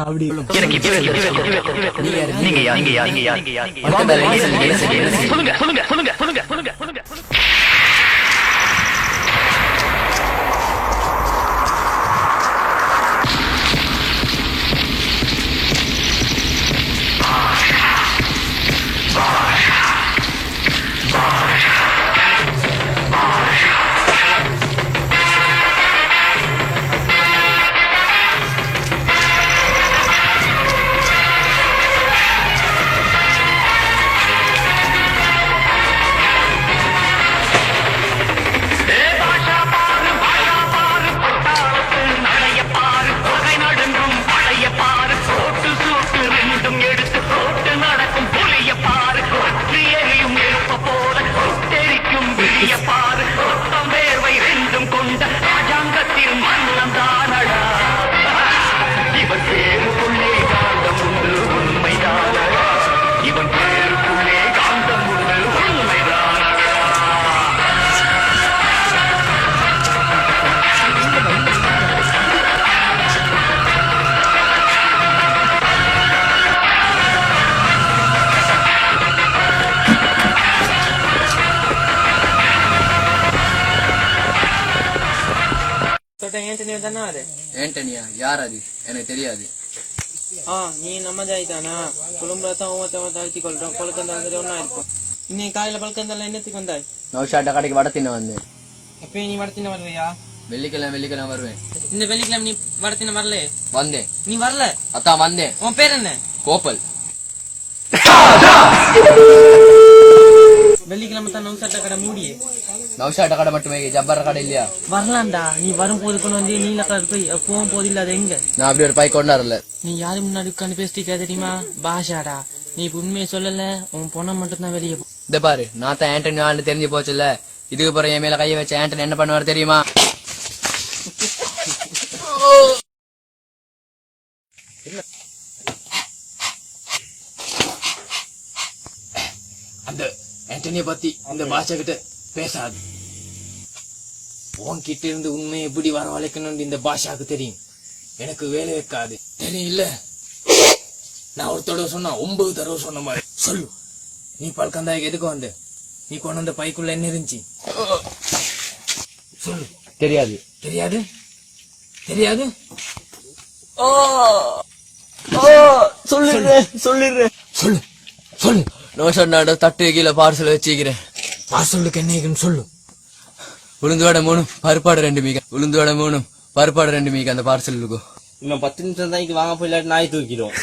அப்படி எனக்கு. நீங்க நீங்க நீங்க யார் நீங்க தொட்ட ஏன்டனி தானே அது. யார் அது? எனக்கு தெரியாது. ஆ நீ நம்ம தாய்தானா குடும்பத்தான் ஒவ்வொருத்தவங்க தவிச்சு கொள்றோம். ஒன்னா இருக்கும். இன்னைக்கு காலையில என்னத்துக்கு வந்தாய்? நௌஷாட்ட கடைக்கு வட தின்ன வந்தேன். எப்பயும் நீ வடத்தின வருவியா? வெள்ளிக்கிழமை வெள்ளிக்கிழமை வருவேன். இந்த வெள்ளிக்கிழமை நீ வடத்தின வரல வந்தேன். நீ வரல? அத்தான் வந்தேன். உன் பேர் என்ன? கோப்பல். வெள்ளிக்கிழமை தான் நோசட்ட கடை மூடியே. நௌஷாட்ட கடை மட்டுமே ஜப்பர் கடை இல்லையா? வரலாம்டா. நீ வரும் போது கொண்டு வந்து நீல கலர் போய் போகும் போது இல்ல அது எங்க? நான் அப்படி ஒரு பை கொண்டாடல. நீ யாரு முன்னாடி உட்காந்து பேசிட்டு தெரியுமா? பாஷாடா. நீ இப்ப உண்மையை சொல்லல உன் பொண்ணை மட்டும் தான் வெளியே போ. இந்த பாரு நான் தான் ஆண்டனி ஆண்டு தெரிஞ்சு போச்சுல்ல. இதுக்கு பிறகு என் மேல கையை வச்ச ஆண்டனி என்ன பண்ணுவார் தெரியுமா? அந்த ஆண்டனிய பத்தி இந்த பாஷா கிட்ட பேசாது. உன்கிட்ட இருந்து உண்மையை எப்படி வரவழைக்கணும்னு இந்த பாஷாக்கு தெரியும். எனக்கு வேலை வைக்காது. தெரியும் இல்ல. நான் ஒரு தடவை சொன்னா ஒன்பது தடவை சொன்ன மாதிரி. சொல்லு. நீ பல்கந்தாய்க்கு எதுக்கு வந்த? நீ கொண்டு வந்த பைக்குள்ள என்ன இருந்துச்சு? சொல்லு. தெரியாது. தெரியாது? தெரியாது? சொல்லிடுறேன் சொல்லிடுறேன். சொல்லு. சொல்லு. நோஷன்னாட தட்டு கீழே பார்சல் வச்சுக்கிறேன். பார்சலுக்கு என்ன இருக்குன்னு சொல்லு. உளுந்து வடை மூணு பருப்பாடு ரெண்டு மீக உளுந்து வடை மூணு பருப்பாடு ரெண்டு மீக அந்த பார்சல் இருக்கும். இன்னும் பத்து நிமிஷம் தான் இங்க வாங்க போயில்லாட்டி நாய் தூக்கிடும்